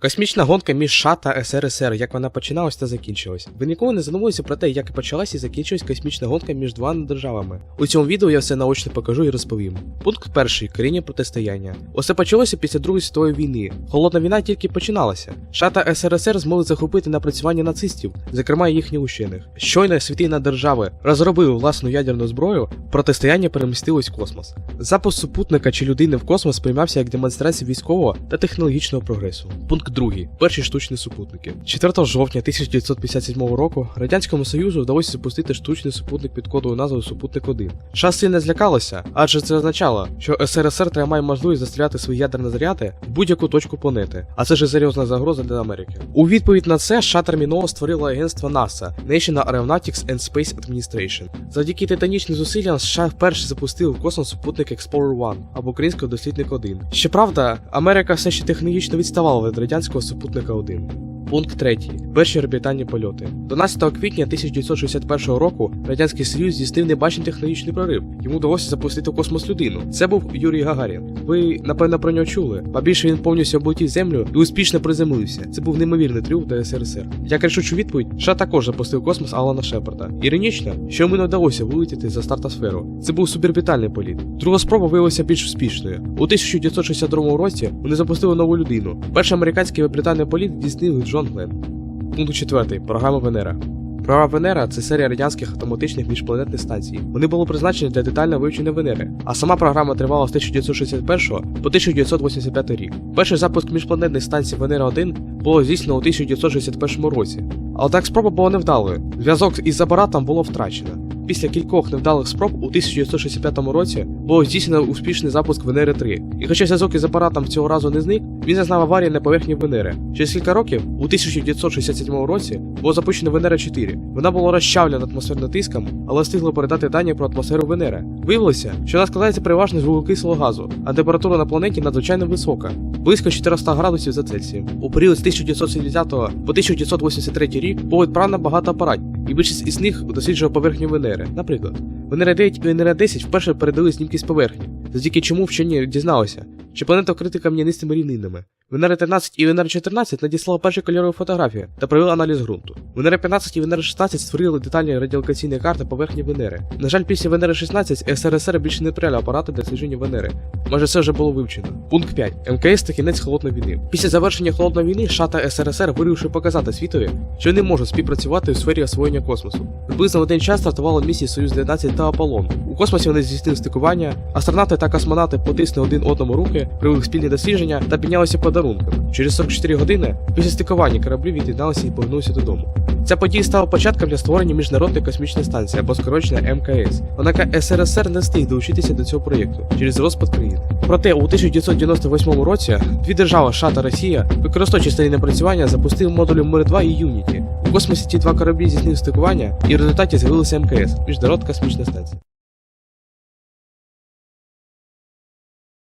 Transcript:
Космічна гонка між США та СРСР, як вона починалась та закінчилась. Ви ніколи не задумувалися про те, як і почалась і закінчилась космічна гонка між двома державами. У цьому відео я все наочно покажу і розповім. Пункт перший коріння протистояння. Усе почалося після Другої світової війни. Холодна війна тільки починалася. США та СРСР змогли захопити напрацювання нацистів, зокрема їхніх учених. Щойно світина держави розробили власну ядерну зброю, протистояння перемістилось в космос. Запуск супутника чи людини в космос сприймався як демонстрація військового та технологічного прогресу. Пункт другий. Перші штучні супутники. 4 жовтня 1957 року Радянському Союзу вдалося запустити штучний супутник під кодовою назвою Супутник 1. США сильно злякалося, адже це означало, що СРСР тримає можливість застріляти свої ядерні заряди в будь-яку точку планети, а це ж серйозна загроза для Америки. У відповідь на це США терміново створило агентство NASA National Aeronautics and Space Administration. Завдяки титанічним зусиллям США вперше запустили в космос супутник Explorer 1 або українського дослідник 1. Щоправда, Америка все ще технологічно відставала від радянського супутника 1. Пункт 3. Перші орбітальні польоти. 12 квітня 1961 року Радянський Союз здійснив небачений технологічний прорив. Йому вдалося запустити в космос людину. Це був Юрій Гагарін. Ви, напевно, про нього чули. А більше він повністю облетів землю і успішно приземлився. Це був неймовірний трюк для СРСР. Як рішучу відповідь, США також запустив космос Алана Шепарда. Іронічно, що йому не вдалося вилетіти за стартосферу. Це був суборбітальний політ. Друга спроба виявилася більш успішною. У 1962 році вони запустили нову людину. Перший американський вебритальний політ здійснив Джон Гленн. Пункт 4. Програма Венера. Програма Венера це серія радянських автоматичних міжпланетних станцій. Вони були призначені для детального вивчення Венери, а сама програма тривала з 1961 по 1985 рік. Перший запуск міжпланетних станцій Венера 1 було здійснено у 1961 році. Але так спроба була невдалою. Зв'язок із апаратом було втрачено. Після кількох невдалих спроб у 1965 році було здійснено успішний запуск Венери 3. І хоча зв'язок із апаратом цього разу не зник, він зазнав аварії на поверхні Венери. Через кілька років, у 1967 році, було запущено Венера 4. Вона була розчавлена атмосферним тиском, але встигла передати дані про атмосферу Венери. Виявилося, що вона складається переважно з вуглекислого газу, а температура на планеті надзвичайно висока, близько 400 градусів за Цельсієм. У період з 1970 по 1983 рік було відправлено багато апаратів, і більшість із них досліджувала поверхню Венери. Наприклад, Венера 9 і Венера 10 вперше передали знімки з поверхні, завдяки чому вчені дізналися, що планета вкрита кам'янистими рівнинами. Венера 13 і Венера 14 надіслали перші кольорові фотографії та провели аналіз ґрунту. Венера 15 і Венера 16 створили детальні радіолокаційні карти поверхні Венери. На жаль, після Венери 16 СРСР більше не прияли апарати для дослідження Венери. Майже все вже було вивчено. Пункт 5. МКС та кінець холодної війни. Після завершення холодної війни США та СРСР вирішили показати світові, що вони можуть співпрацювати у сфері освоєння космосу. Приблизно в один час стартували місії Союз 19 та Аполлон. У космосі вони здійснили стикування, астронавти та космонавти потиснули один одному руки, провели спільні дослідження та піднялися подарунками. Через 44 години після стикування кораблі від'єдналися і повернулися додому. Ця подія стала початком для створення міжнародної космічної станції або скорочена МКС. Однак СРСР не встиг долучитися до цього проєкту через розпад країни. Проте у 1998 році дві держави США та Росія, використовуючи старі напрацювання, запустили модулі Мир 2 і Юніті. У космосі ті два кораблі здійснили стикування, і в результаті з'явилася МКС Міжнародна космічна станція.